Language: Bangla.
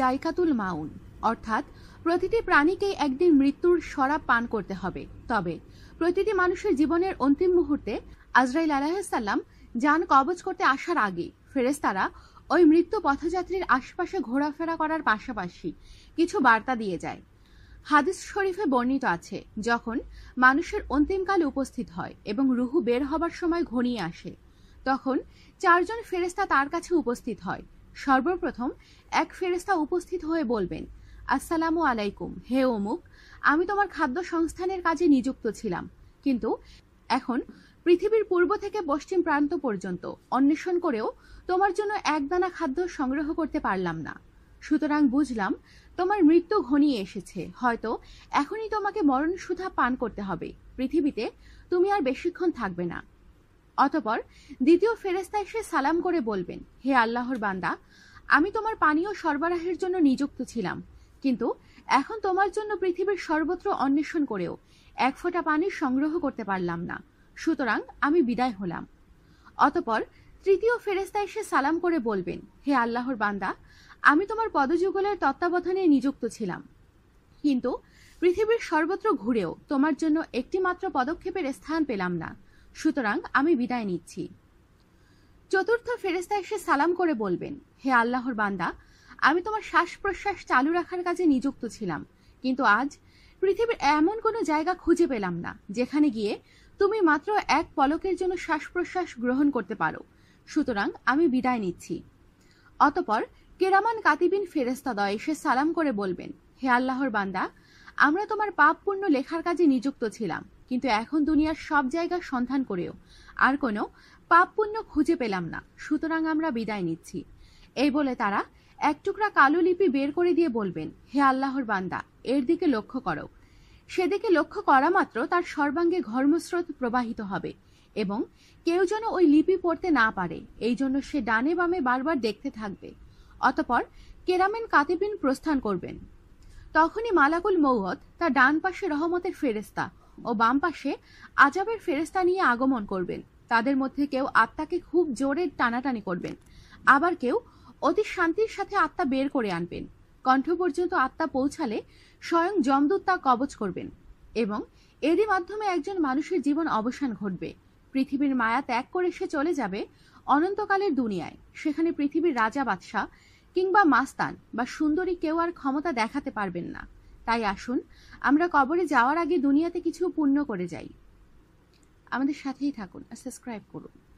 জায়কাতুল মাউন। অর্থাৎ প্রতিটি প্রাণীকেই একদিন মৃত্যুর শরাব পান করতে হবে। তবে প্রতিটি মানুষের জীবনের অন্তিম মুহূর্তে আজরাইল আলাহিসাল্লাম যান কবজ করতে আসার আগে ফেরেস্তারা ওই মৃত্যু পথযাত্রীর আশপাশে ঘোরাফেরা করার পাশাপাশি কিছু বার্তা দিয়ে যায়। হাদিস শরীফে বর্ণিত আছে, যখন মানুষের অন্তিমকাল উপস্থিত হয় এবং রুহু বের হবার সময় ঘনিয়ে আসে, তখন চারজন ফেরেস্তা তার কাছে উপস্থিত হয় সর্বপ্রথম এক ফেরেস্তা উপস্থিত হয়ে বলবেন, আসসালামু আলাইকুম, হে অমুক, আমি তোমার খাদ্য সংস্থানের কাজে নিযুক্ত ছিলাম, কিন্তু এখন পৃথিবীর পূর্ব থেকে পশ্চিম প্রান্ত পর্যন্ত অন্বেষণ করেও তোমার জন্য একদানা খাদ্য সংগ্রহ করতে পারলাম না। সুতরাং বুঝলাম তোমার মৃত্যু ঘনিয়ে এসেছে, হয়তো এখনই তোমাকে মরণ সুধা পান করতে হবে, পৃথিবীতে তুমি আর বেশিক্ষণ থাকবে না। অতপর দ্বিতীয় ফেরেস্তা এসে সালাম করে বলবেন, হে আল্লাহর বান্দা, আমি তোমার পানীয় সরবরাহের জন্য নিযুক্ত ছিলাম, কিন্তু এখন তোমার জন্য পৃথিবীর সর্বত্র অন্বেষণ করেও এক ফোঁটা পানি সংগ্রহ করতে পারলাম না, সুতরাং আমি বিদায় হলাম। অতপর তৃতীয় ফেরেস্তা এসে সালাম করে বলবেন, হে আল্লাহর বান্দা, আমি তোমার পদযুগলের তত্ত্বাবধানে নিযুক্ত ছিলাম, কিন্তু পৃথিবীর সর্বত্র ঘুরেও তোমার জন্য একটি মাত্র পদক্ষেপের স্থান পেলাম না সুতরাং আমি বিদায় নিচ্ছি। চতুর্থ ফেরেস্তা এসে সালাম করে বলবেন, হে আল্লাহর বান্দা, আমি তোমার শ্বাস প্রশ্বাস চালু রাখার কাজে নিযুক্ত ছিলাম, কিন্তু আজ পৃথিবীর এমন কোনো জায়গা খুঁজে পেলাম না, যেখানে গিয়ে তুমি মাত্র এক পলকের জন্য শ্বাস প্রশ্বাস গ্রহণ করতে পারো। সুতরাং আমি বিদায় নিচ্ছি। অতপর কেরামান কাতিবিন ফেরেস্তাদয় এসে সালাম করে বলবেন, হে আল্লাহর বান্দা আমরা তোমার পাপ পুণ্য লেখার কাজে নিযুক্ত ছিলাম, কিন্তু এখন দুনিয়ার সব জায়গা সন্ধান করেও। আর কোনো পাপ পুণ্য খুঁজে পেলাম না, সুতরাং আমরা বিদায় নিচ্ছি। এই বলে তারা এক টুকরা কালো লিপি বের করে দিয়ে বলবেন, হে আল্লাহর বান্দা, এর দিকে লক্ষ্য করো। সেদিকে লক্ষ্য করা মাত্র তার সর্বাঙ্গে ঘর্মস্রোত প্রবাহিত হবে এবং কেউ যেন ওই লিপি পড়তে না পারে, এই জন্য সে ডানে বামে বারবার দেখতে থাকবে। অতপর কেরামেন কাতিবিন প্রস্থান করবেন। তখনই মালাকুল মৌয়ত তার ডান পাশে রহমতের ফেরেস্তা ও বাম পাশে আজাবের ফেরেস্তা নিয়ে আগমন করবেন। তাদের মধ্যে কেউ আত্মাকে খুব জোরে টানাটানি করবেন। আবার কেউ অতি শান্তির সাথে আত্মা বের করে আনবেন। কণ্ঠ পর্যন্ত আত্মা পৌঁছালে স্বয়ং যমদূত তা কবচ করবেন এবং এরই মাধ্যমে একজন মানুষের জীবন অবসান ঘটবে। পৃথিবীর মায়া ত্যাগ করে সে চলে যাবে অনন্তকালের দুনিয়ায়। সেখানে পৃথিবীর রাজা বাদশাহ কিংবা মাস্তান বা সুন্দরী কেউ আর ক্ষমতা দেখাতে পারবেন না। তাই আসুন, আমরা কবরে যাওয়ার আগে দুনিয়াতে কিছু পূর্ণ করে যাই। আমাদের সাথেই থাকুন আর সাবস্ক্রাইব করুন।